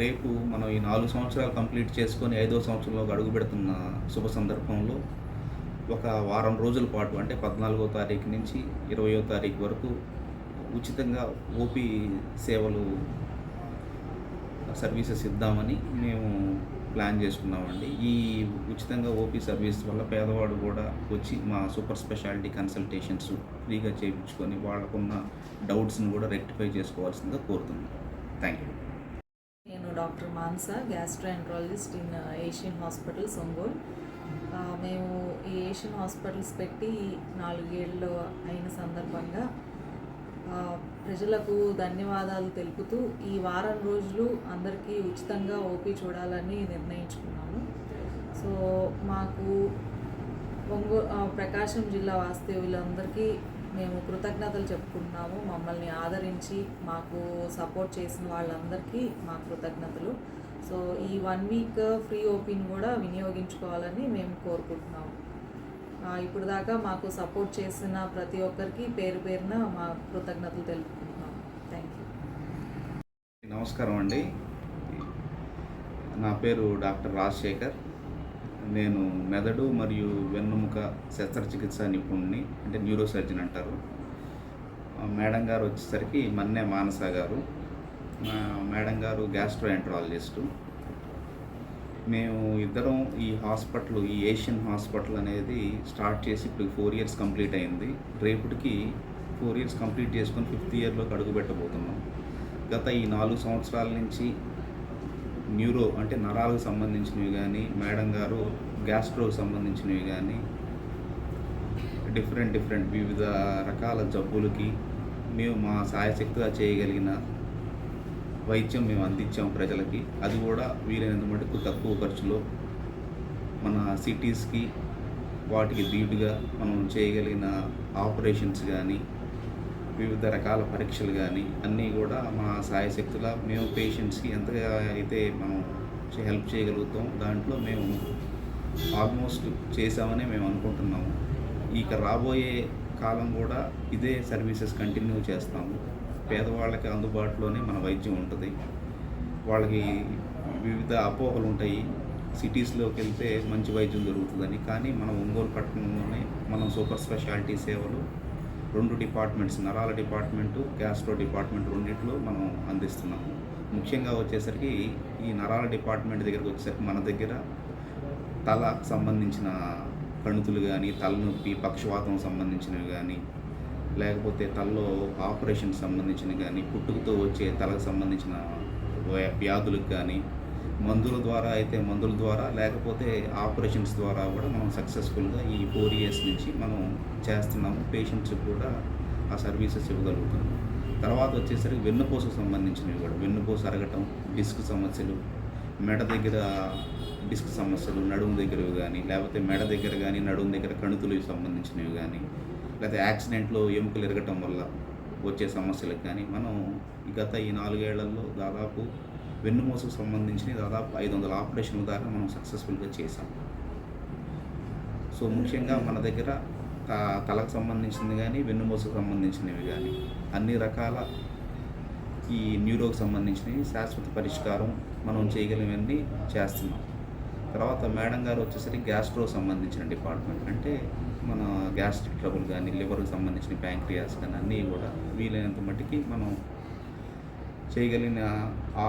రేపు మనం ఈ నాలుగు సంవత్సరాలు కంప్లీట్ చేసుకొని ఐదో సంవత్సరంలో అడుగు పెడుతున్న శుభ సందర్భంలో ఒక వారం రోజుల పాటు అంటే పద్నాలుగో తారీఖు నుంచి ఇరవయో తారీఖు వరకు ఉచితంగా ఓపీ సేవలు సర్వీసెస్ ఇద్దామని మేము ప్లాన్ చేసుకున్నామండి. ఈ ఉచితంగా ఓపీ సర్వీస్ వల్ల పేదవాడు కూడా వచ్చి మా సూపర్ స్పెషాలిటీ కన్సల్టేషన్స్ ఫ్రీగా చేయించుకొని వాళ్ళకున్న డౌట్స్ని కూడా రెక్టిఫై చేసుకోవాల్సిందిగా కోరుతున్నాం. Thank you doctor Mansa gastroenterologist in uh, Asian hospitals Ongole. మేము ఈ ఏషియన్ హాస్పిటల్స్ పెట్టి నాలుగేళ్ళు అయిన సందర్భంగా ప్రజలకు ధన్యవాదాలు తెలుపుతూ ఈ వారం రోజులు అందరికీ ఉచితంగా ఓపీ చూడాలని నిర్ణయించుకున్నాము. సో మాకు ఒంగో ప్రకాశం జిల్లా వాస్తవ్యులందరికీ మేము కృతజ్ఞతలు చెప్పుకుంటున్నాము. మమ్మల్ని ఆదరించి మాకు సపోర్ట్ చేసిన వాళ్ళందరికీ మా కృతజ్ఞతలు. సో ఈ వన్ వీక్ ఫ్రీ ఓపెన్ కూడా వినియోగించుకోవాలని మేము కోరుకుంటున్నాము. ఇప్పుడు దాకా మాకు సపోర్ట్ చేసిన ప్రతి ఒక్కరికి పేరు పేరున మా కృతజ్ఞతలు తెలుపుకుంటున్నాము. థ్యాంక్ యూ నమస్కారం అండి. నా పేరు డాక్టర్ రాజశేఖర్. నేను మెదడు మరియు వెన్నుముక శస్త్రచికిత్స నిపుణుడిని అంటే న్యూరో సర్జన్ అంటారు మేడం గారు వచ్చేసరికి మన్నే మానస గారు. మేడం గారు గ్యాస్ట్రో ఎంట్రాలజిస్టు మేము ఇద్దరం ఈ హాస్పిటల్ ఈ ఏషియన్ హాస్పిటల్ అనేది స్టార్ట్ చేసి ఇప్పుడు ఫోర్ ఇయర్స్ కంప్లీట్ అయింది. రేపటికి ఫోర్ ఇయర్స్ కంప్లీట్ చేసుకొని ఫిఫ్త్ ఇయర్లోకి అడుగు పెట్టబోతున్నాం. గత ఈ నాలుగు సంవత్సరాల నుంచి న్యూరో అంటే నరాలకు సంబంధించినవి కానీ మేడం గారు గ్యాస్ట్రోకి సంబంధించినవి కానీ డిఫరెంట్ డిఫరెంట్ వివిధ రకాల జబ్బులకి మేము మా సాయశక్తిగా చేయగలిగిన వైద్యం మేము అందించాము ప్రజలకి. అది కూడా వీలైనంత మటుకు తక్కువ ఖర్చులో మన సిటీస్కి వాటికి ధీటుగా మనం చేయగలిగిన ఆపరేషన్స్ కానీ వివిధ రకాల పరీక్షలు కానీ అన్నీ కూడా మా సాయశక్తుల మేము పేషెంట్స్కి ఎంతగా అయితే మనం హెల్ప్ చేయగలుగుతాం దాంట్లో మేము ఆల్మోస్ట్ చేసామని మేము అనుకుంటున్నాము. ఇక రాబోయే కాలం కూడా ఇదే సర్వీసెస్ కంటిన్యూ చేస్తాము. పేదవాళ్ళకి అందుబాటులోనే మన వైద్యం ఉంటుంది. వాళ్ళకి వివిధ అపోహలు ఉంటాయి. సిటీస్లోకి వెళ్తే మంచి వైద్యం దొరుకుతుందని కానీ మన ఒంగోలు పట్టణంలోనే మనం సూపర్ స్పెషాలిటీ సేవలు రెండు డిపార్ట్మెంట్స్ నరాల డిపార్ట్మెంటు గ్యాస్ట్రో డిపార్ట్మెంట్ రెండింటిలో మనం అందిస్తున్నాము. ముఖ్యంగా వచ్చేసరికి ఈ నరాల డిపార్ట్మెంట్ దగ్గరకు వచ్చేసరికి మన దగ్గర తలకు సంబంధించిన కణుతులు కానీ తలనొప్పి పక్షవాతం సంబంధించినవి కానీ లేకపోతే తలలో ఆపరేషన్ సంబంధించినవి కానీ పుట్టుకతో వచ్చే తలకు సంబంధించిన వ్యాధులకు కానీ మందుల ద్వారా అయితే మందుల ద్వారా లేకపోతే ఆపరేషన్స్ ద్వారా కూడా మనం సక్సెస్ఫుల్గా ఈ ఫోర్ ఇయర్స్ నుంచి మనం చేస్తున్నాము. పేషెంట్స్ కూడా ఆ సర్వీసెస్ ఇవ్వగలుగుతున్నాం తర్వాత వచ్చేసరికి వెన్నుపూసకు సంబంధించినవి కూడా వెన్నుపూస అరగటం డిస్క్ సమస్యలు మెడ దగ్గర డిస్క్ సమస్యలు నడుము దగ్గరవి కానీ లేకపోతే మెడ దగ్గర కానీ నడుము దగ్గర కణుతులకు సంబంధించినవి కానీ లేకపోతే యాక్సిడెంట్లో ఎముకలు ఎరగటం వల్ల వచ్చే సమస్యలకు కానీ మనం గత ఈ నాలుగేళ్ళలో దాదాపు వెన్నుమూసకు సంబంధించిన దాదాపు ఐదు వందల ఆపరేషన్ల దాకా మనం సక్సెస్ఫుల్గా చేసాం సో ముఖ్యంగా మన దగ్గర తలకు సంబంధించింది కానీ వెన్నుమూసకు సంబంధించినవి కానీ అన్ని రకాల ఈ న్యూరోకి సంబంధించినవి శాశ్వత పరిష్కారం మనం చేయగలిగినవన్నీ చేస్తున్నాం. తర్వాత మేడం గారు వచ్చేసరికి గ్యాస్ట్రో సంబంధించిన డిపార్ట్మెంట్. అంటే మన గ్యాస్ట్రిక్ ట్రబుల్ కానీ లివర్కి సంబంధించిన ప్యాంక్రియాస్ కానీ అన్నీ కూడా వీలైనంత మట్టికి మనం చేయగలిగిన ఆ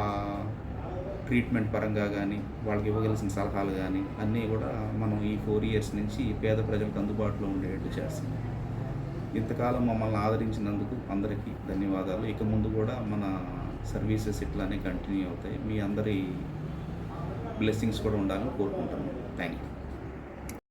ట్రీట్మెంట్ పరంగా కానీ వాళ్ళకి ఇవ్వగలిసిన సలహాలు కానీ అన్నీ కూడా మనం ఈ ఫోర్ ఇయర్స్ నుంచి పేద ప్రజలకు అందుబాటులో ఉండేటట్టు చేస్తాం ఇంతకాలం మమ్మల్ని ఆదరించినందుకు అందరికీ ధన్యవాదాలు. ఇక ముందు కూడా మన సర్వీసెస్ ఇట్లానే కంటిన్యూ అవుతాయి. మీ అందరి బ్లెస్సింగ్స్ కూడా ఉండాలని కోరుకుంటున్నాను థ్యాంక్ యూ